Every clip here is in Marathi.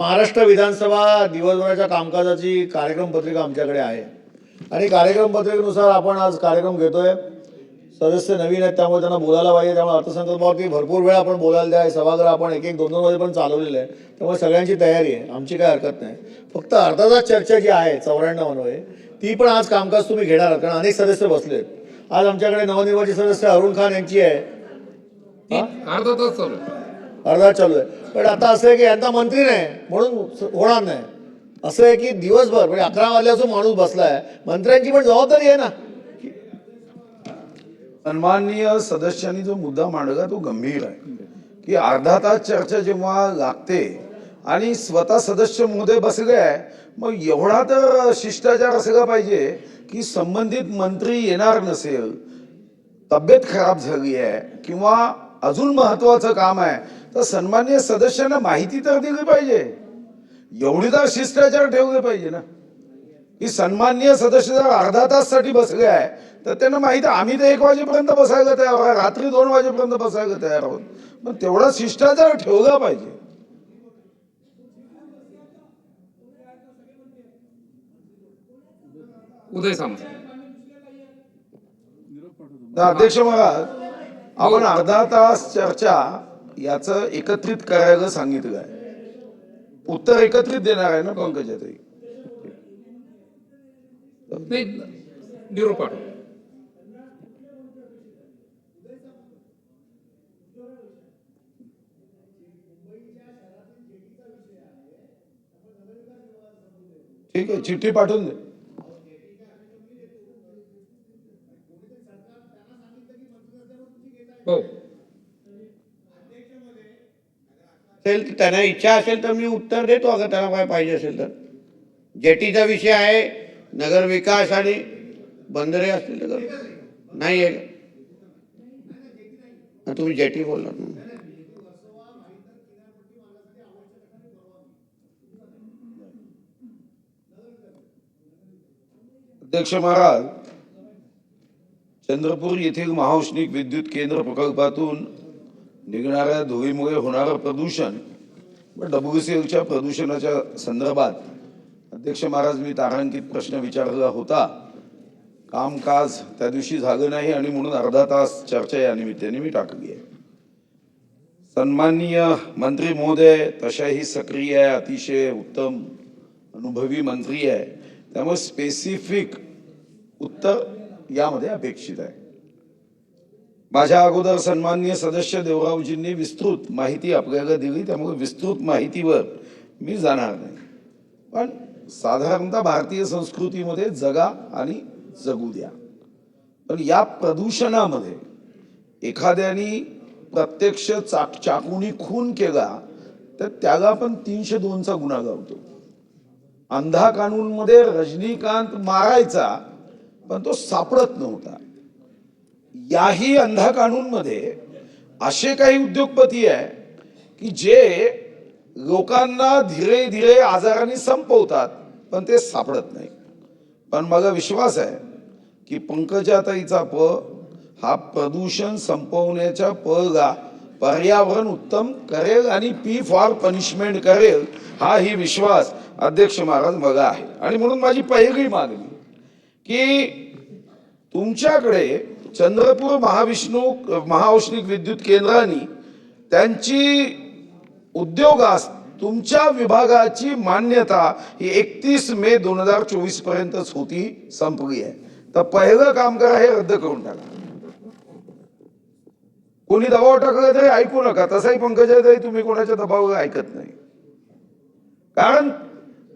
महाराष्ट्र विधानसभा दिवसभराच्या कामकाजाची कार्यक्रम पत्रिका आमच्याकडे आहे. आणि कार्यक्रम पत्रिकेनुसार आपण आज कार्यक्रम घेतोय. सदस्य नवीन आहेत त्यामुळे त्यांना बोलायला पाहिजे. त्यामुळे अर्थसंकल्पावरती भरपूर वेळ आपण बोलायला द्या. सभागृह आपण एक एक दोन दोन वाजेपर्यंत चालवलेलं आहे. त्यामुळे सगळ्यांची तयारी आहे. आमची काय हरकत नाही. फक्त अर्धा तास चर्चा जी आहे चौऱ्याण्णव ती पण आज कामकाज तुम्ही घेणार आहात. कारण अनेक सदस्य बसलेत. आज आमच्याकडे नवनिर्वाचित सदस्य अरुण खान यांची आहे. अर्धा तास चालू. अर्धा चालू आहे पण आता असं आहे की यांचा मंत्री नाही म्हणून होणार नाही. असं आहे की दिवसभर म्हणजे अकरा वाजल्यापासून माणूस बसलाय. मंत्र्यांची पण जबाबदारी आहे ना. सन्माननीय सदस्यांनी जो मुद्दा मांडला तो गंभीर आहे. की अर्धा तास चर्चा जेव्हा लागते आणि स्वतः सदस्य महोदय बसले आहे मग एवढा तर शिष्टाचार असला पाहिजे की संबंधित मंत्री येणार नसेल तब्येत खराब झाली आहे किंवा अजून महत्वाचं काम आहे तर सन्माननीय सदस्यांना माहिती तर दिली पाहिजे. एवढी तर शिष्टाचार ठेवले पाहिजे ना. की सन्माननीय सदस्य जर अर्धा ताससाठी बसले आहे तर त्यांना माहिती आम्ही तर एक वाजेपर्यंत बसायला तयार रात्री दोन वाजेपर्यंत बसायला तयार आहोत. पण तेवढा शिष्टाचार ठेवला पाहिजे. उदय सामंत. तर अध्यक्ष महाराज आपण अर्धा तास चर्चा याचं एकत्रित करायला सांगितलं आहे. उत्तर एकत्रित देणार आहे ना पंकजाताई नाही निरोप पाठव. ठीक आहे चिठ्ठी पाठवून दे. हो. असेल त्यांना इच्छा असेल तर मी उत्तर देतो अगं त्याला काय पाहिजे असेल तर जेटीचा विषय आहे नगर विकास आणि बंदरे असतील तर नाही आहे का? तुम्ही जेटी बोलला ना. अध्यक्ष महाराज चंद्रपूर येथील महाौष्णिक विद्युत केंद्र प्रकल्पातून निघणाऱ्या धुळीमुळे होणारं प्रदूषण व डब्ल्यूसीएलच्या प्रदूषणाच्या संदर्भात अध्यक्ष महाराज मी तारांकित प्रश्न विचारला होता. कामकाज त्या दिवशी झालं नाही आणि म्हणून अर्धा तास चर्चा या निमित्ताने मी टाकली आहे. सन्माननीय मंत्री महोदय तशाही सक्रिय आहे अतिशय उत्तम अनुभवी मंत्री आहे. त्यामुळे स्पेसिफिक उत्तर यामध्ये अपेक्षित आहे. माझ्या अगोदर सन्माननीय सदस्य देवरावजींनी विस्तृत माहिती आपल्याला दिली त्यामुळे विस्तृत माहितीवर मी जाणार नाही. पण साधारणतः भारतीय संस्कृतीमध्ये जगा आणि जगू द्या. पण या प्रदूषणामध्ये एखाद्याने प्रत्यक्ष चाक चाकूनी खून केला तर त्याला पण तीनशे दोनचा गुन्हा गावतो अंधा कानूनमध्ये रजनीकांत मारायचा पण तो सापडत नव्हता. याही अंधा कानूनमध्ये असे काही उद्योगपती आहे की जे लोकांना धीरे धीरे आजाराने संपवतात पण ते सापडत नाही. पण मला विश्वास आहे की पंकजाताईचा प हा प्रदूषण संपवण्याच्या पला पर्यावरण उत्तम करेल आणि पी फॉर पनिशमेंट करेल हा ही विश्वास अध्यक्ष महाराज मला आहे. आणि म्हणून माझी पहिली मागणी की तुमच्याकडे चंद्रपूर महाविष्णू महाऔष्णिक विद्युत केंद्राने त्यांची उद्योगास तुमच्या विभागाची मान्यता ही एकतीस मे दोन हजार चोवीस पर्यंतच होती संपली आहे. तर पहिलं काम करा हे रद्द करून टाका. कोणी दबाव टाकला तरी ऐकू नका. तसाही पंकजाताई तुम्ही कोणाच्या दबावाला ऐकत नाही. कारण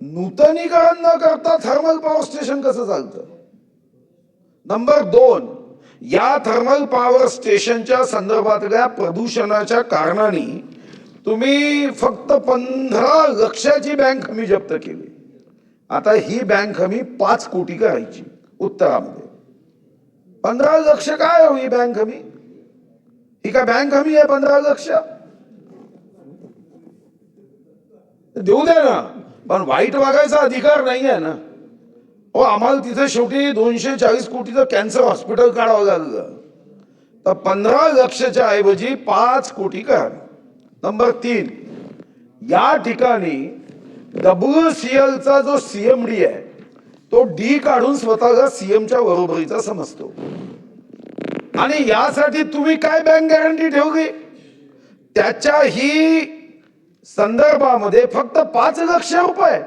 नूतनीकरण न करता थर्मल पॉवर स्टेशन कसं चालतं? नंबर दोन या थर्मल पॉवर स्टेशनच्या संदर्भातल्या प्रदूषणाच्या कारणाने तुम्ही फक्त पंधरा लक्षाची बँक हमी जप्त केली. आता ही बँक हमी पाच कोटी करायची उत्तरामध्ये. पंधरा लक्ष काय हो ही बँक हमी? ही काय बँक हमी आहे पंधरा लक्ष? देऊ द्या ना. पण वाईट वागायचा अधिकार नाही आहे ना. हो आम्हाला तिथे शेवटी दोनशे चाळीस कोटीचं कॅन्सर हॉस्पिटल काढावं लागलं. तर पंधरा लक्षच्या ऐवजी पाच कोटी का नंबर तीन या ठिकाणी डब्ल्यू सी एलचा जो सीएमडी आहे तो डी काढून स्वतःला सीएमच्या बरोबरीचा समजतो. आणि यासाठी तुम्ही काय बँक गॅरंटी ठेवली? त्याच्याही संदर्भामध्ये फक्त पाच लक्ष रुपये.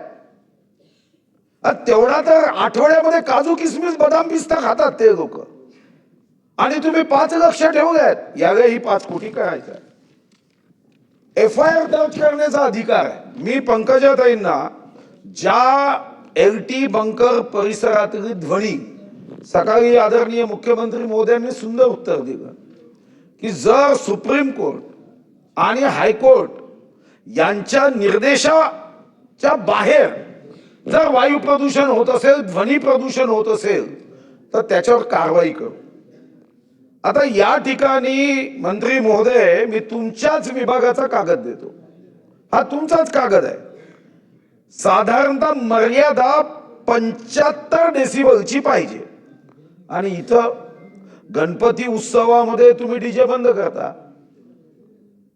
तेवढा तर आठवड्यामध्ये काजू किसमिस बदाम पिस्ता खातात ते लोक. आणि तुम्ही पाच लक्ष ठेवलेत यावेळी पाच कोटी करायचं एफ आय आर दर्ज करण्याचा अधिकार आहे. मी पंकजाताईंना ज्या एल टी बंकर परिसरातील ध्वनी सकाळी आदरणीय मुख्यमंत्री मोद्यांनी सुंदर उत्तर दिलं की जर सुप्रीम कोर्ट आणि हायकोर्ट यांच्या निर्देशाच्या बाहेर जर वायू प्रदूषण होत असेल ध्वनी प्रदूषण होत असेल तर त्याच्यावर कारवाई करू. आता या ठिकाणी मंत्री महोदय मी तुमच्याच विभागाचा कागद देतो. हा तुमचाच कागद आहे. साधारणतः मर्यादा पंच्याहत्तर डेसिबलची पाहिजे. आणि इथं गणपती उत्सवामध्ये तुम्ही डीजे बंद करता.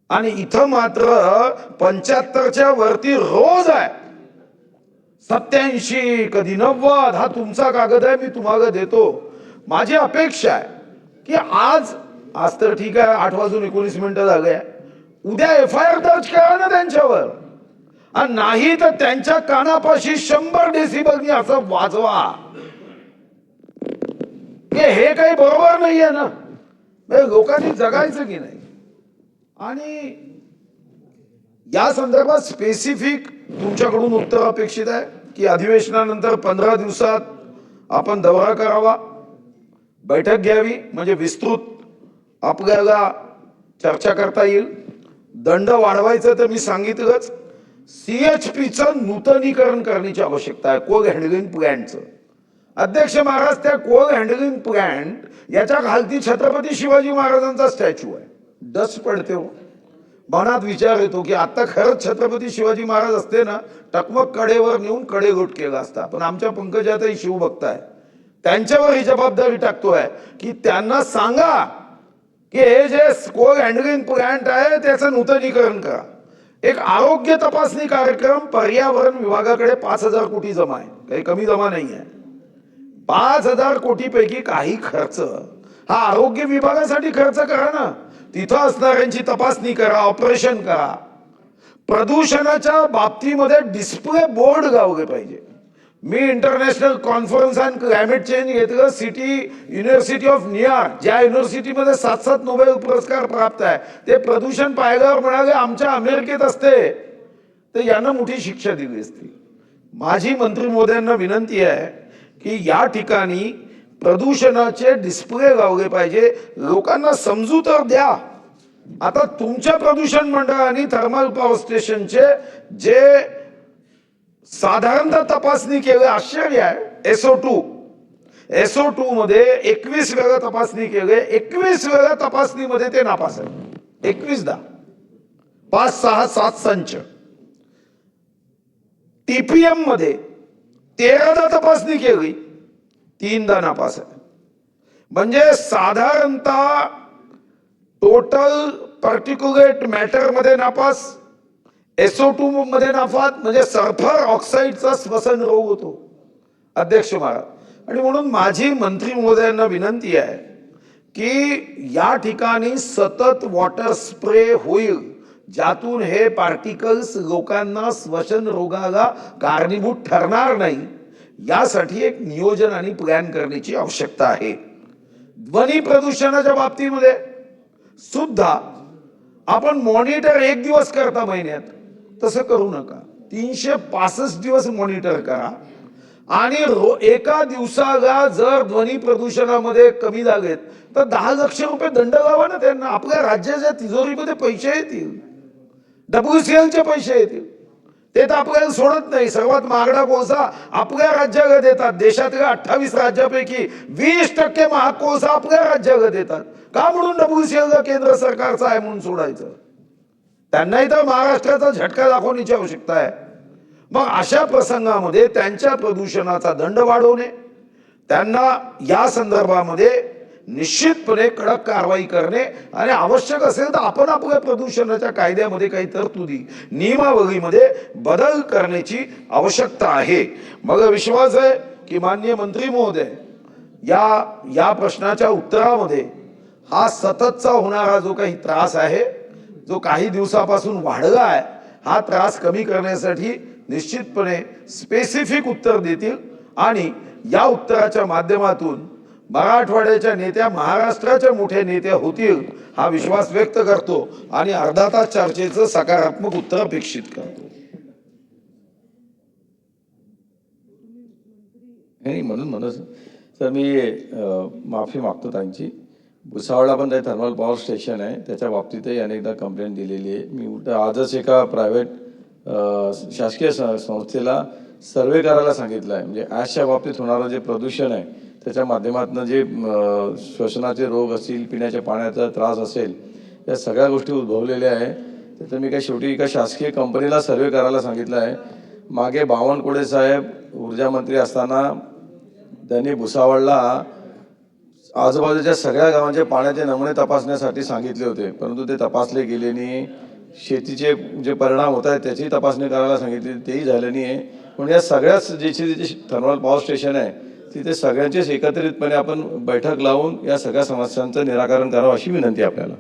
आणि इथं मात्र पंच्याहत्तरच्या वरती रोज आहे. सत्याऐंशी कधी नव्वद हा तुमचा कागद आहे मी तुम्हाला देतो. माझी अपेक्षा आहे की आज आज तर ठीक आहे आठ वाजून एकोणीस मिनिटं झाले उद्या एफ आय आर दर्ज करा ना त्यांच्यावर. आणि नाही तर त्यांच्या कानापाशी शंभर डेसिबलनी असं वाजवा. की हे काही बरोबर नाहीये ना. लोकांनी जगायचं की नाही? आणि या संदर्भात स्पेसिफिक तुमच्याकडून उत्तर अपेक्षित आहे. की अधिवेशनानंतर पंधरा दिवसात आपण दौरा करावा. बैठक घ्यावी म्हणजे विस्तृत आपल्याला चर्चा करता येईल. दंड वाढवायचं तर मी सांगितलंच. सी एच पीचं नूतनीकरण करण्याची आवश्यकता आहे. कोल हँडलिंग प्लॅन्टचं. अध्यक्ष महाराज त्या कोल हँडलिंग प्लॅन्ट याच्या खालती छत्रपती शिवाजी महाराजांचा स्टॅच्यू आहे. डस्ट पडते हो. मनात विचार येतो की आता खरंच छत्रपती शिवाजी महाराज असते ना टकमक कडेवर नेऊन कडे घोट केला असता. पण आमच्या पंकजातही शिवभक्त आहे. त्यांच्यावर ही जबाबदारी टाकतोय की त्यांना सांगा की हे जे कोल हँडलिंग प्लांट आहे त्याचं नूतनीकरण करा. एक आरोग्य तपासणी कार्यक्रम पर्यावरण विभागाकडे पाच हजार कोटी जमा आहे. काही कमी जमा नाही आहे. पाच हजार कोटीपैकी काही खर्च. हा आरोग्य विभागासाठी खर्च करा ना. तिथं असणाऱ्यांची तपासणी करा ऑपरेशन करा. प्रदूषणाच्या बाबतीमध्ये डिस्प्ले बोर्ड गावले पाहिजे. मी international conference and climate change घेतलं सिटी युनिव्हर्सिटी ऑफ न्यूयॉर्क ज्या युनिव्हर्सिटीमध्ये सात सात नोबेल पुरस्कार प्राप्त आहे. ते प्रदूषण पाहिल्यावर म्हणाले आमच्या अमेरिकेत असते. तर यांना मोठी शिक्षा दिली असती. माझी मंत्री मोदयांना विनंती आहे की या ठिकाणी प्रदूषणाचे डिस्प्ले लावले पाहिजे. लोकांना समजू तर द्या. आता तुमच्या प्रदूषण मंडळाने थर्मल पॉवर स्टेशनचे जे साधारणतः तपासणी केली आश्चर्य आहे. एसओ टू एसओ टू मध्ये एकवीस वेळा तपासणी केली एकवीस वेळा तपासणीमध्ये ते नापास आहे एकवीसदा पाच सहा सात संच. टीपीएममध्ये तेरादा तपासणी केली तीनदा नापास आहे. म्हणजे साधारणतः टोटल पर्टिक्युलेट मॅटरमध्ये नापास एसओ टू मध्ये नाफात म्हणजे सल्फर ऑक्साईडचा श्वसन रोग होतो. अध्यक्ष महाराज आणि म्हणून माझी मंत्री महोदयांना विनंती आहे की या ठिकाणी सतत वॉटर स्प्रे होईल ज्यातून हे पार्टिकल्स लोकांना श्वसन रोगाला कारणीभूत ठरणार नाही. यासाठी एक नियोजन आणि प्लॅन करण्याची आवश्यकता आहे. ध्वनी प्रदूषणाच्या बाबतीमध्ये सुद्धा आपण मॉनिटर एक दिवस करता महिन्यात तसं करू नका. तीनशे पासष्ट दिवस मॉनिटर करा. आणि रो एका दिवसाला जर ध्वनी प्रदूषणामध्ये कमी लागेल तर दहा लक्ष रुपये दंड लावा ना त्यांना. आपल्या राज्याच्या तिजोरीमध्ये पैसे येतील. डब्ल्यू सी एलचे पैसे येतील. ते तर आपल्याला सोडत नाही. सर्वात महागडा कोळसा आपल्या राज्याला देतात. देशातल्या अठ्ठावीस राज्यापैकी वीस टक्के महाग कोळसा आपल्या राज्याला देतात. का म्हणून डब्ल्यूसीएल केंद्र सरकारचा आहे म्हणून सोडायचं? त्यांनाही तर महाराष्ट्राचा झटका दाखवण्याची आवश्यकता आहे. मग अशा प्रसंगामध्ये त्यांच्या प्रदूषणाचा दंड वाढवणे त्यांना या संदर्भामध्ये निश्चितपणे कडक कारवाई करणे आणि आवश्यक असेल तर आपण आपल्या प्रदूषणाच्या कायद्यामध्ये काही तरतुदी नियमावलीमध्ये बदल करण्याची आवश्यकता आहे. मग विश्वास आहे की माननीय मंत्री महोदय या या प्रश्नाच्या उत्तरामध्ये हा सततचा होणारा जो काही त्रास आहे जो काही दिवसापासून वाढला आहे हा त्रास कमी करण्यासाठी निश्चितपणे स्पेसिफिक उत्तर देतील आणि या उत्तराच्या माध्यमातून मराठवाड्याच्या नेत्या महाराष्ट्राच्या मोठ्या नेत्या होतील हा विश्वास व्यक्त करतो आणि अर्धा तास चर्चेचं सकारात्मक उत्तर अपेक्षित करतो. नाही म्हणून म्हणून सर. मी माफी मागतो त्यांची भुसावळला पण ते थर्मल पॉवर स्टेशन आहे. त्याच्या बाबतीतही अनेकदा कंप्लेंट दिलेली आहे. मी उलट आजच एका प्रायव्हेट शासकीय संस्थेला सर्वे करायला सांगितलं आहे. म्हणजे ॲशच्या बाबतीत होणारं जे प्रदूषण आहे त्याच्या माध्यमातून जे श्वसनाचे रोग असतील पिण्याच्या पाण्याचा त्रास असेल या सगळ्या गोष्टी उद्भवलेल्या आहे. त्याचं मी काय शेवटी एका शासकीय कंपनीला सर्वे करायला सांगितलं आहे. मागे बावनकुळे साहेब ऊर्जा मंत्री असताना त्यांनी भुसावळला आजूबाजूच्या सगळ्या गावांचे पाण्याचे नमुने तपासण्यासाठी सांगितले होते. परंतु ते तपासले गेले नाही. शेतीचे जे परिणाम होत आहेत त्याची तपासणी करायला सांगितली तेही झालं नाही आहे पण या सगळ्याच ज्याची जे थर्मल पॉवर स्टेशन आहे तिथे सगळ्यांचेच एकत्रितपणे आपण बैठक लावून या सगळ्या समस्यांचं निराकरण करावं अशी विनंती आपल्याला.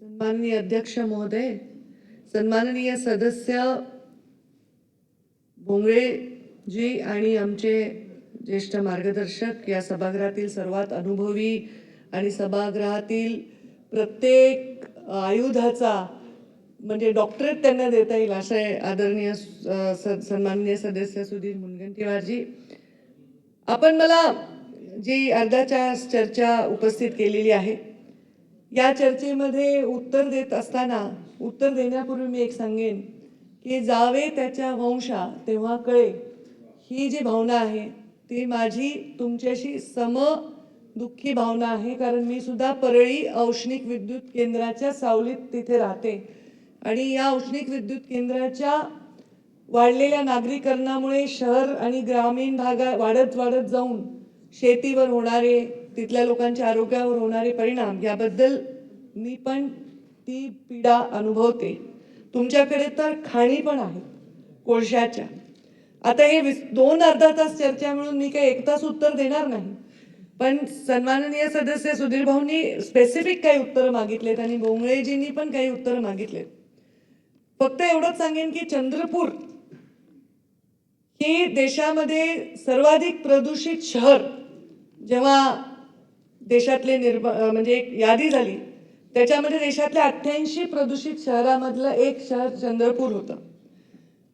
सन्माननीय अध्यक्ष महोदय सन्माननीय सदस्य भोंगळेजी आणि आमचे ज्येष्ठ मार्गदर्शक या सभागृहातील सर्वात अनुभवी आणि सभागृहातील प्रत्येक आयुधाचा म्हणजे डॉक्टरेट त्यांना देता येईल असे आदरणीय स- सन्माननीय सदस्य सुधीर मुनगंटीवारजी. आपण मला जी अर्धाच्या चर्चा उपस्थित केलेली आहे या चर्चेमध्ये उत्तर देत असताना उत्तर देण्यापूर्वी मी एक सांगेन की जावे त्याच्या वंशा तेव्हा कळे. ही जी भावना आहे ती माझी तुमच्याशी सम दुःखी भावना आहे कारण मी सुद्धा परळी औष्णिक विद्युत केंद्राच्या सावलीत तिथे राहते. आणि या औष्णिक विद्युत केंद्राच्या वाढलेल्या नागरीकरणामुळे शहर आणि ग्रामीण भागा वाढत वाढत जाऊन शेतीवर होणारे तिथल्या लोकांच्या आरोग्यावर होणारे परिणाम याबद्दल मी पण ती पीडा अनुभवते. तुमच्याकडे तर खाणी पण आहेत कोळशाच्या. आता हे विस- दोन अर्धा तास चर्चा मिळून मी काही एक तास उत्तर देणार नाही. पण सन्माननीय सदस्य सुधीरभाऊंनी स्पेसिफिक काही उत्तरं मागितलेत आणि बोंगळेजींनी पण काही उत्तरं मागितलेत. फक्त एवढंच सांगेन की चंद्रपूर ही देशामध्ये सर्वाधिक प्रदूषित शहर जेव्हा देशातले निर्ब म्हणजे एक यादी झाली त्याच्यामध्ये देशातल्या अठ्ठ्याऐंशी प्रदूषित शहरामधलं एक शहर चंद्रपूर होतं.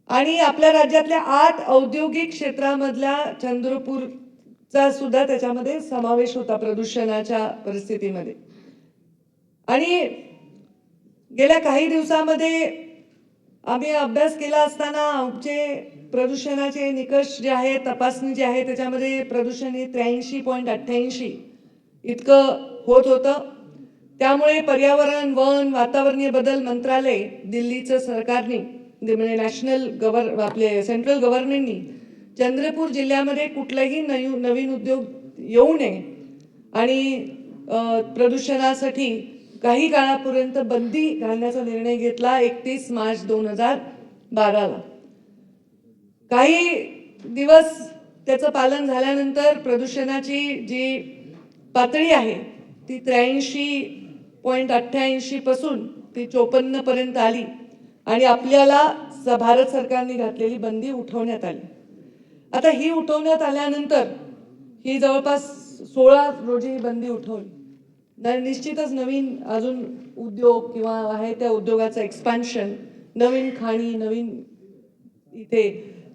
आणि आपल्या राज्यातल्या आठ औद्योगिक क्षेत्रामधल्या चंद्रपूरचा सुद्धा त्याच्यामध्ये समावेश होता प्रदूषणाच्या परिस्थितीमध्ये. आणि गेल्या काही दिवसामध्ये आम्ही अभ्यास केला असताना आमचे प्रदूषणाचे निकष जे आहे तपासणी जी आहे त्याच्यामध्ये प्रदूषण हे त्र्याऐंशी पॉईंट अठ्ठ्याऐंशी इतकं होत होतं. त्यामुळे पर्यावरण वन वातावरणीय बदल मंत्रालय दिल्लीचं सरकारने म्हणजे नॅशनल गव्हर आपले सेंट्रल गव्हर्नमेंटनी चंद्रपूर जिल्ह्यामध्ये कुठलाही नयू नवीन उद्योग येऊ नये आणि प्रदूषणासाठी काही काळापर्यंत बंदी घालण्याचा निर्णय घेतला एकतीस मार्च दोन हजार बाराला. काही दिवस त्याचं पालन झाल्यानंतर प्रदूषणाची जी पातळी आहे ती त्र्याऐंशी पॉईंट अठ्ठ्याऐंशी पासून ती चोपन्न पर्यंत आली आणि आपल्याला स- भारत सरकारने घातलेली बंदी उठवण्यात आली. आता ही उठवण्यात आल्यानंतर ही जवळपास सोळा रोजी ही बंदी उठवली. निश्चितच नवीन अजून उद्योग किंवा आहे त्या उद्योगाचं एक्सपान्शन नवीन खाणी नवीन इथे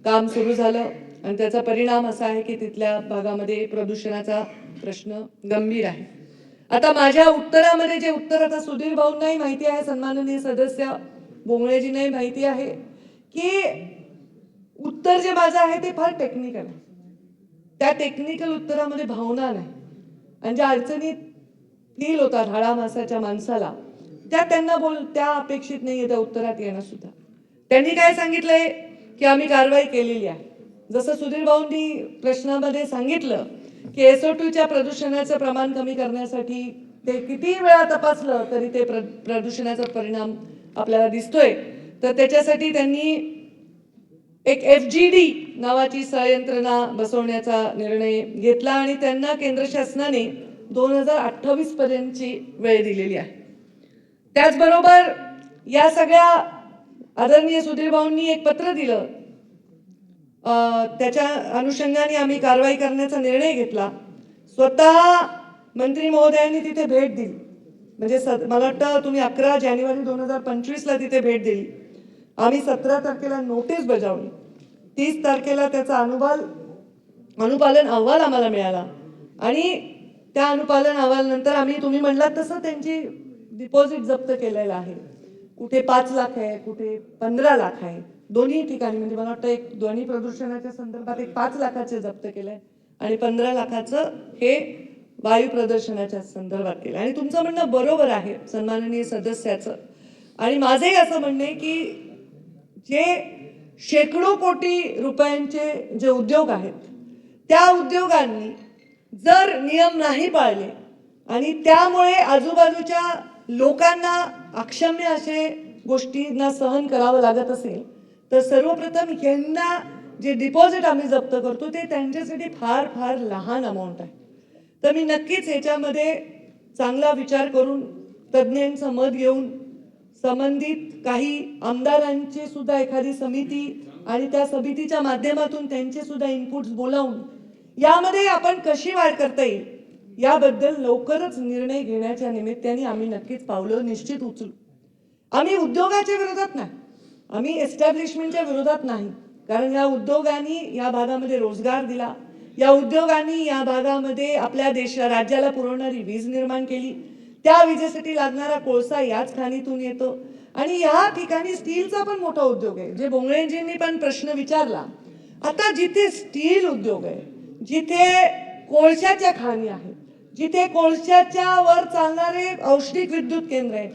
काम सुरू झालं. आणि त्याचा परिणाम असा आहे की तिथल्या भागामध्ये प्रदूषणाचा प्रश्न गंभीर आहे. आता माझ्या उत्तरामध्ये जे उत्तर आता सुधीर भाऊंनाही माहिती आहे सन्माननीय सदस्य बोंगळेजींनाही माहिती आहे की उत्तर जे माझं आहे ते फार टेक्निकल आहे. त्या टेक्निकल उत्तरामध्ये भावना नाही. आणि ज्या अडचणीत फील होतात हाडा मासाच्या माणसाला. त्या त्यांना बोल त्या अपेक्षित नाही त्या उत्तरात येणं सुद्धा. त्यांनी काय सांगितलंय? की आम्ही कारवाई केलेली आहे. जसं सुधीर भाऊंनी प्रश्नामध्ये सांगितलं की एसओ टूच्या प्रदूषणाचं प्रमाण कमी करण्यासाठी ते किती वेळा तपासलं तरी ते प्र प्रदूषणाचा परिणाम आपल्याला दिसतोय. तर त्याच्यासाठी त्यांनी एक एफ जी डी नावाची संयंत्रणा बसवण्याचा निर्णय घेतला आणि त्यांना केंद्र शासनाने दोन हजार अठ्ठावीस पर्यंतची वेळ दिलेली आहे. त्याचबरोबर या सगळ्या आदरणीय सुधीरभाऊंनी एक पत्र दिलं. त्याच्या अनुषंगाने आम्ही कारवाई करण्याचा निर्णय घेतला. स्वतः मंत्री महोदयांनी तिथे भेट दिली. म्हणजे स मला वाटतं तुम्ही अकरा जानेवारी दोन हजार पंचवीसला तिथे भेट दिली. आम्ही सतरा तारखेला नोटीस बजावली. तीस तारखेला त्याचा अनुबाल अनुपालन अहवाल आम्हाला मिळाला. आणि त्या अनुपालन अहवालानंतर आम्ही तुम्ही म्हणलात तसं त्यांची डिपॉझिट जप्त केलेलं आहे. कुठे पाच लाख आहे कुठे पंधरा लाख आहे. दोन्ही ठिकाणी म्हणजे मला वाटतं एक ध्वनी प्रदूषणाच्या संदर्भात एक पाच लाखाचे जप्त केलंय आणि पंधरा लाखाचं हे वायू प्रदूषणाच्या संदर्भात केलं आणि तुमचं म्हणणं बरोबर आहे सन्माननीय सदस्याचं. आणि माझंही असं म्हणणं आहे की जे शेकडो कोटी रुपयांचे जे उद्योग आहेत त्या उद्योगांनी जर नियम नाही पाळले आणि त्यामुळे आजूबाजूच्या लोकांना अक्षम्य असे गोष्टींना सहन करावं लागत असेल तर सर्वप्रथम यांना जे डिपॉझिट आम्ही जप्त करतो ते त्यांच्यासाठी फार फार लहान अमाऊंट आहे. तर मी नक्कीच ह्याच्यामध्ये चांगला विचार करून तज्ज्ञांचं मत घेऊन संबंधित काही आमदारांची सुद्धा एखादी समिती आणि त्या समितीच्या माध्यमातून त्यांचे सुद्धा इनपुट्स बोलावून यामध्ये आपण कशी वाढ करता येईल? याबद्दल लवकरच निर्णय घेण्याच्या निमित्ताने आम्ही नक्कीच पावलं निश्चित उचलू. आम्ही उद्योगाच्या विरोधात नाही. आम्ही एस्टॅब्लिशमेंटच्या विरोधात नाही. कारण या उद्योगांनी या भागामध्ये रोजगार दिला. या उद्योगांनी या भागामध्ये आपल्या देशा राज्याला पुरवणारी वीज निर्माण केली. त्या विजेसाठी लागणारा कोळसा याच खाणीतून येतो. आणि या ठिकाणी स्टीलचा पण मोठा उद्योग आहे. जे बोंगळेंजींनी पण प्रश्न विचारला. आता जिथे स्टील उद्योग आहे जिथे कोळशाच्या खाणी आहेत जिथे कोळशाच्या वर चालणारे औष्णिक विद्युत केंद्र आहे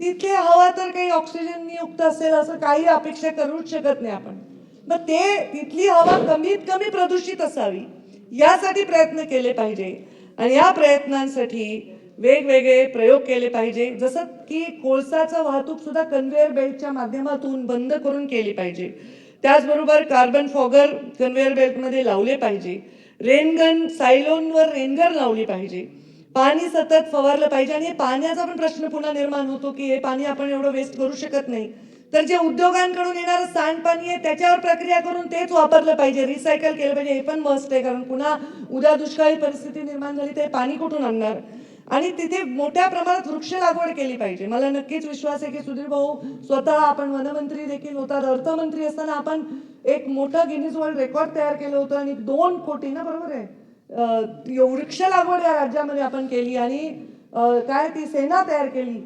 तिथे हवा तर काही ऑक्सिजन युक्त असेल असं काही अपेक्षा करूच शकत नाही आपण. मग ते तिथली हवा कमीत कमी प्रदूषित असावी यासाठी प्रयत्न केले पाहिजे. आणि या प्रयत्नांसाठी वेगवेगळे प्रयोग केले पाहिजे. जसं की कोळसाचं वाहतूक सुद्धा कन्व्हेअर बेल्टच्या माध्यमातून बंद करून केली पाहिजे. त्याचबरोबर कार्बन फॉगर कन्व्हेअर बेल्टमध्ये लावले पाहिजे. रेनगन सायलोनवर रेनगन लावली पाहिजे. पाणी सतत फवारलं पाहिजे आणि हे पाण्याचा पण प्रश्न पुन्हा निर्माण होतो की हे पाणी आपण एवढं वेस्ट करू शकत नाही. तर जे उद्योगांकडून येणारं सांडपाणी आहे त्याच्यावर प्रक्रिया करून तेच वापरलं पाहिजे रिसायकल केलं पाहिजे. हे पण मस्त आहे कारण पुन्हा उद्या दुष्काळी परिस्थिती निर्माण झाली ते पाणी कुठून आणणार? आणि तिथे मोठ्या प्रमाणात वृक्ष लागवड केली पाहिजे. मला नक्कीच विश्वास आहे की सुधीर भाऊ स्वतः आपण वनमंत्री देखील होतात. अर्थमंत्री असताना आपण एक मोठं गिनीज वर्ल्ड रेकॉर्ड तयार केलं होतं आणि दोन कोटी ना बरोबर आहे? वृक्ष लागवड या राज्यामध्ये आपण केली आणि काय ती सेना तयार केली?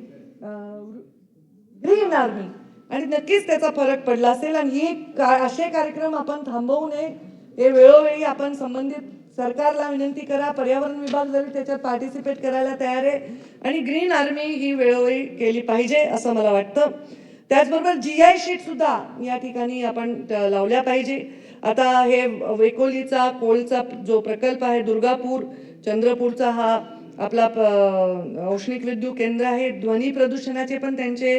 ग्रीन आर्मी आणि नक्कीच त्याचा फरक पडला असेल आणि ही का असे कार्यक्रम आपण थांबवू नये. हे वेळोवेळी आपण संबंधित सरकारला विनंती करा पर्यावरण विभाग जरी त्याच्यात पार्टिसिपेट करायला तयार आहे आणि ग्रीन आर्मी ही वेळोवेळी केली पाहिजे असं मला वाटतं. त्याचबरोबर जी आय शीट सुद्धा या ठिकाणी आपण लावल्या पाहिजे. आता हे वेकोलीचा कोळचा जो प्रकल्प आहे दुर्गापूर चंद्रपूरचा हा आपला औष्णिक विद्युत केंद्र आहे ध्वनी प्रदूषणाचे पण त्यांचे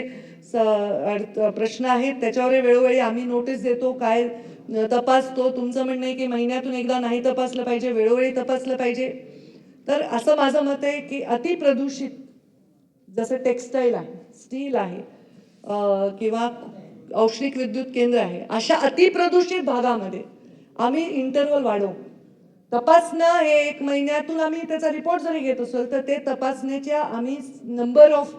स- प्रश्न आहेत त्याच्यावर वेळोवेळी आम्ही नोटीस देतो काय तपासतो. तुमचं म्हणणं आहे की महिन्यातून एकदा नाही तपासलं पाहिजे वेळोवेळी तपासलं पाहिजे. तर असं माझं मत आहे की अतिप्रदूषित जसं टेक्स्टाईल आहे स्टील आहे किंवा औष्णिक विद्युत केंद्र आहे अशा अतिप्रदूषित भागामध्ये आम्ही इंटरवल वाढवू. तपासणं हे एक महिन्यातून आम्ही त्याचा रिपोर्ट जरी घेत असेल तर ते तपासण्याच्या आम्ही नंबर ऑफ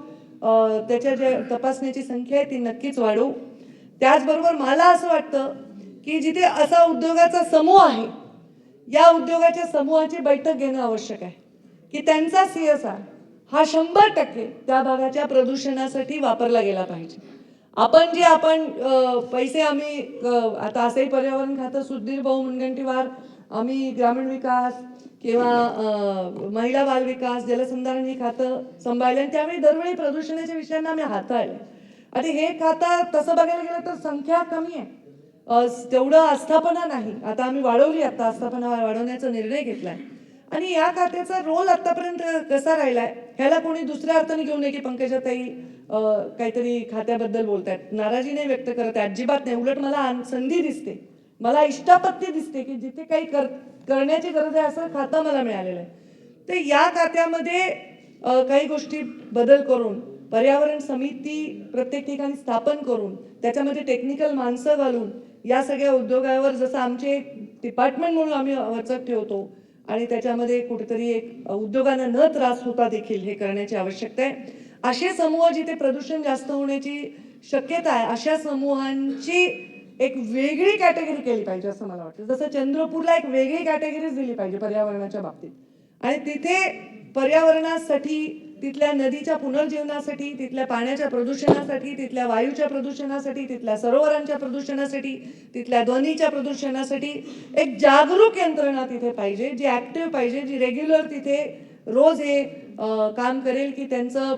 त्याच्या जे तपासण्याची संख्या आहे ती नक्कीच वाढवू त्याचबरोबर मला असं वाटतं की जिथे असा उद्योगाचा समूह आहे या उद्योगाच्या समूहाची बैठक घेणं आवश्यक आहे. की त्यांचा सी एस आर हा शंभर टक्के त्या भागाच्या प्रदूषणासाठी वापरला गेला पाहिजे. आपण जे आपण पैसे आम्ही आता असंही पर्यावरण खातं सुधीर भाऊ मुनगंटीवार आम्ही ग्रामीण विकास किंवा महिला बाल विकास जलसंधारण हे खातं सांभाळलं आणि त्यावेळी दरवेळी प्रदूषणाच्या विषयांना आम्ही हाताळले. आणि हे खातं तसं बघायला गेलं तर संख्या कमी आहे. तेवढं आस्थापना नाही. आता आम्ही वाढवली आता आस्थापना वाढवण्याचा निर्णय घेतलाय. आणि या खात्याचा रोल आतापर्यंत कसा राहिलाय ह्याला कोणी दुसऱ्या अर्थाने घेऊ नये की पंकजाताई काहीतरी खात्याबद्दल बोलतायत. नाराजी नाही व्यक्त करत आहे अजिबात नाही. उलट मला संधी दिसते. मला इष्टापत्ती दिसते की जिथे काही कर करण्याची गरज आहे असं खातं मला मिळालेलं आहे. तर या खात्यामध्ये काही गोष्टी बदल करून पर्यावरण समिती प्रत्येक ठिकाणी स्थापन करून त्याच्यामध्ये टेक्निकल माणसं घालून या सगळ्या उद्योगावर जसं आमचे एक डिपार्टमेंट म्हणून आम्ही वचक ठेवतो आणि त्याच्यामध्ये कुठेतरी एक उद्योगांना न त्रास होता देखील हे करण्याची आवश्यकता आहे. असे समूह जिथे प्रदूषण जास्त होण्याची शक्यता आहे अशा समूहांची एक वेगळी कॅटेगरी केली पाहिजे असं मला वाटतं. जसं चंद्रपूरला एक वेगळी कॅटेगरीच दिली पाहिजे पर्यावरणाच्या बाबतीत. आणि तिथे पर्यावरणासाठी तिथल्या नदीच्या पुनर्जीवनासाठी तिथल्या पाण्याच्या प्रदूषणासाठी तिथल्या वायूच्या प्रदूषणासाठी तिथल्या सरोवरांच्या प्रदूषणासाठी तिथल्या ध्वनीच्या प्रदूषणासाठी एक जागरूक यंत्रणा तिथे पाहिजे जी ऍक्टिव्ह पाहिजे जी रेग्युलर तिथे रोज हे काम करेल की त्यांचं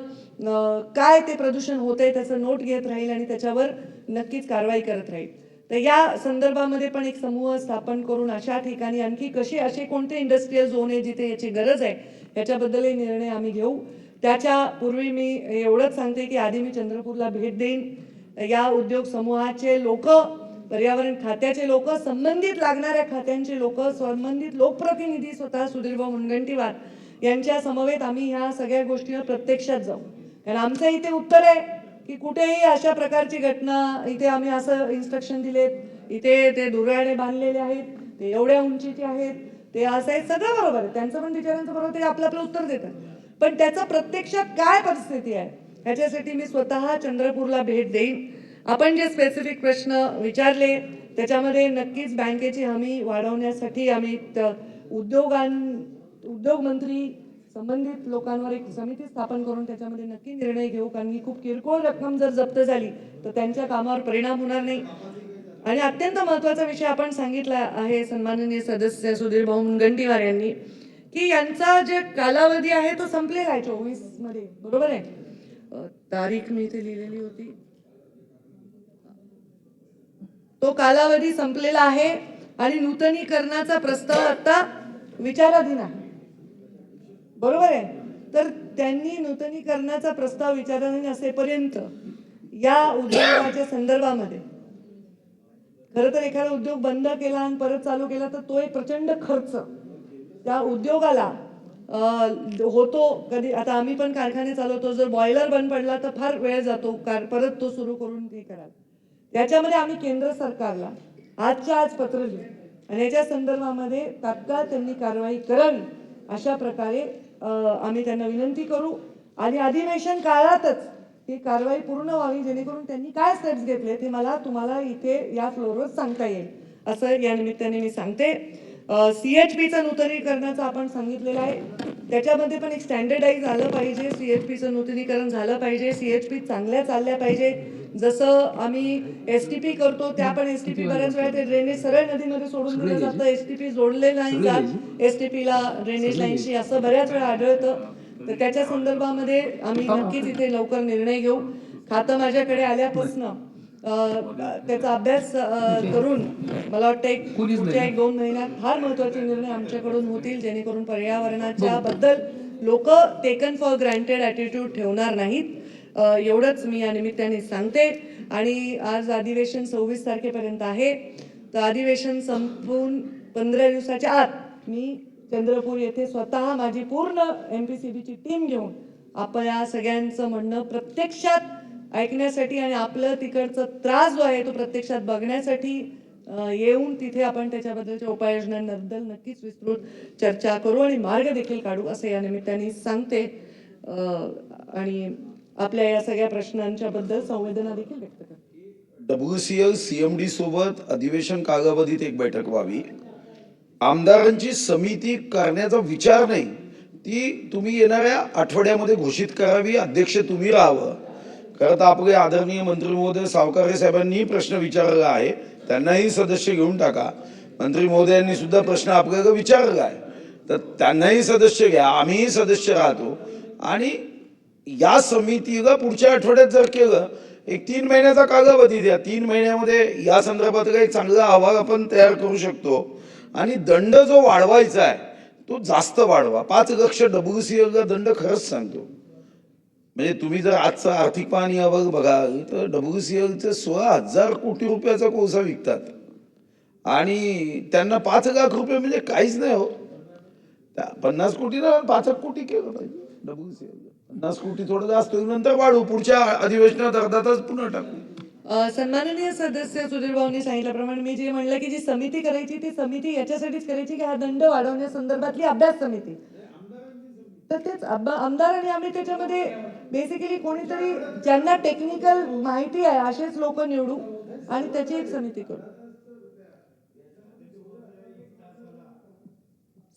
काय ते प्रदूषण होतंय त्याचं नोट घेत राहील आणि त्याच्यावर नक्कीच कारवाई करत राहील. तर या संदर्भामध्ये पण एक समूह स्थापन करून अशा ठिकाणी आणखी कसे असे कोणते इंडस्ट्रीयल झोन आहे जिथे याची गरज आहे याच्याबद्दलही निर्णय आम्ही घेऊ. त्याच्या पूर्वी मी एवढंच सांगते की आधी मी चंद्रपूरला भेट देईन. या उद्योग समूहाचे लोक पर्यावरण खात्याचे लोक संबंधित लागणाऱ्या खात्यांचे लोक संबंधित लोकप्रतिनिधी स्वतः सुधीरभाऊ मुनगंटीवार यांच्या समवेत आम्ही ह्या सगळ्या गोष्टीवर प्रत्यक्षात जाऊ. कारण आमचं इथे उत्तर आहे. की कुठेही अशा प्रकारची घटना इथे आम्ही असं इन्स्ट्रक्शन दिलेत इथे ते दुराळे बांधलेले आहेत ते एवढ्या उंचीचे आहेत ते असं आहे सगळं बरोबर आहे. त्यांचं पण विचारांचं बरोबर ते आपलं आपलं उत्तर देतात. पण त्याचं प्रत्यक्षात काय परिस्थिती आहे ह्याच्यासाठी मी स्वतः चंद्रपूरला भेट देईन. आपण जे स्पेसिफिक प्रश्न विचारले त्याच्यामध्ये नक्कीच बँकेची हमी वाढवण्यासाठी आम्ही उद्योगां उद्योग मंत्री संबंधित लोकांवर एक समिती स्थापन करून त्याच्यामध्ये नक्की निर्णय घेऊ कारण की खूप किरकोळ रक्कम जर जप्त झाली तर त्यांच्या कामावर परिणाम होणार नाही. आणि अत्यंत महत्त्वाचा विषय आपण सांगितला आहे सन्माननीय सदस्य सुधीर भाऊ मुनगंटीवार यांनी की यांचा जे कालावधी आहे तो संपलेला आहे चोवीसमध्ये बरोबर आहे? तारीख मी इथे लिहिलेली होती. तो कालावधी संपलेला आहे आणि नूतनीकरणाचा प्रस्ताव आता विचाराधीन आहे. बरोबर आहे? तर त्यांनी नूतनीकरणाचा प्रस्ताव विचाराने असेपर्यंत. या उद्योगाच्या संदर्भामध्ये. खरं तर एखादा उद्योग बंद केला आणि परत चालू केला तर तो एक प्रचंड खर्च. त्या उद्योगाला होतो कधी आता आम्ही पण कारखाने चालवतो जर बॉयलर बंद पडला तर फार वेळ जातो कार परत तो सुरू करून ते कराल त्याच्यामध्ये आम्ही केंद्र सरकारला आजच्या आज पत्र लिहू. आणि याच्या संदर्भामध्ये तात्काळ त्यांनी कारवाई करावी अशा प्रकारे आम्ही त्यांना विनंती करू. आणि अधिवेशन काळातच ही कारवाई पूर्ण व्हावी जेणेकरून त्यांनी काय स्टेप्स घेतले ते मला तुम्हाला इथे या फ्लोरवर सांगता येईल. असं या निमित्ताने मी सांगते. सी एच पीचं नूतनीकरणाचं आपण सांगितलेलं आहे. त्याच्यामध्ये पण एक स्टँडर्डाईज आलं पाहिजे. सी एच पीचं नूतनीकरण झालं पाहिजे. सी एच पी चांगल्या चालल्या पाहिजे. जसं आम्ही एस टी पी करतो त्या पण एस टी पी बऱ्याच वेळा ते ड्रेनेज सरळ नदीमध्ये सोडून दिलं जातं. एस टी पी जोडले नाही जात. एस टी पीला ड्रेनेज लाईनशी असं बऱ्याच वेळा आढळतं. तर त्याच्या संदर्भामध्ये आम्ही नक्कीच इथे लवकर निर्णय घेऊ. खातं माझ्याकडे आल्यापासून त्याचा अभ्यास करून मला वाटतं एक पुढच्या एक दोन महिन्यात फार महत्त्वाचे निर्णय आमच्याकडून होतील. जेणेकरून पर्यावरणाच्या बद्दल लोक टेकन फॉर ग्रँटेड ॲटिट्यूड ठेवणार नाहीत. एवढंच मी या निमित्ताने सांगते. आणि आज अधिवेशन सव्वीस तारखेपर्यंत आहे. तर अधिवेशन संपून पंधरा दिवसाच्या आत मी चंद्रपूर येथे स्वतः माझी पूर्ण एम पी सी बीची टीम घेऊन आपण या सगळ्यांचं म्हणणं प्रत्यक्षात ऐकण्यासाठी आणि आपलं तिकडचा त्रास जो आहे तो प्रत्यक्षात बघण्यासाठी येऊन तिथे आपण त्याच्याबद्दलच्या उपाययोजनांबद्दल नक्कीच विस्तृत चर्चा करू आणि मार्ग देखील काढू असं या निमित्ताने सांगते. आणि आपल्या या सगळ्या प्रश्नांच्या बद्दल संवेदना देखील व्यक्त करते. डब्ल्यूसीएल सीएमडी सोबत अधिवेशन कालावधीत एक बैठक व्हावी. आमदारांची समिती करण्याचा विचार नाही ती तुम्ही येणाऱ्या आठवड्यामध्ये घोषित करावी अध्यक्ष तुम्ही राहावं. खरं तर आपले आदरणीय मंत्री महोदय सावकारे साहेबांनी प्रश्न विचारला आहे त्यांनाही सदस्य घेऊन टाका. मंत्री महोदयांनी सुद्धा प्रश्न आपल्याला विचारला आहे. तर त्यांनाही सदस्य घ्या आम्हीही सदस्य राहतो. आणि या समितीला पुढच्या आठवड्यात जर केलं एक तीन महिन्याचा कालावधी द्या. तीन महिन्यामध्ये या संदर्भात काही चांगला अहवाल आपण तयार करू शकतो. आणि दंड जो वाढवायचा आहे तो जास्त वाढवा. पाच लक्ष डबलू सी एलचा दंड खरंच सांगतो. म्हणजे तुम्ही जर आजचं आर्थिक पाहणी अहवाल बघाल तर डब्ल्यू सी एलचे सोळा हजार कोटी रुपयाचा कोळसा विकतात. आणि त्यांना पाच लाख रुपये म्हणजे काहीच नाही हो. त्या पन्नास कोटी ना पाच कोटी केलं पाहिजे डबलू सी एल. पन्नास कोटी थोडं जास्त होईल नंतर वाढू. पुढच्या अधिवेशनात अर्धा तास पुन्हा टाकू. अ, सन्माननीय सदस्य सुधीर भाऊंनी सांगितल्याप्रमाणे मी जे म्हणलं की जी समिती करायची ती समिती याच्यासाठीच करायची की हा दंड वाढवण्यासंदर्भातली अभ्यास समिती. तर तेच आमदार आणि आम्ही त्याच्यामध्ये बेसिकली कोणीतरी ज्यांना टेक्निकल माहिती आहे असेच लोक निवडू आणि त्याची एक समिती करू.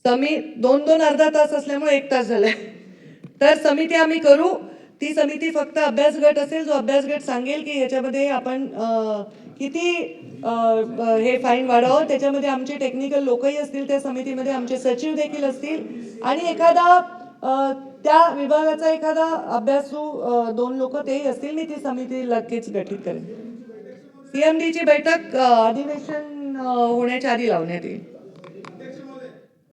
समी दोन दोन अर्धा तास असल्यामुळे एक तास झालाय. तर समिती आम्ही करू. ती समिती फक्त अभ्यास गट असेल जो अभ्यास गट सांगेल की याच्यामध्ये आपण किती हे फाईन वाढावं. त्याच्यामध्ये आमचे टेक्निकल लोकही असतील त्या समितीमध्ये आमचे सचिव देखील असतील. आणि एखादा त्या विभागाचा एखादा अभ्यासू दोन लोक तेही असतील मी ती समिती नक्कीच गठीत करेन. सीएमडीची बैठक अधिवेशन होण्याच्या आधी लावण्यात येईल.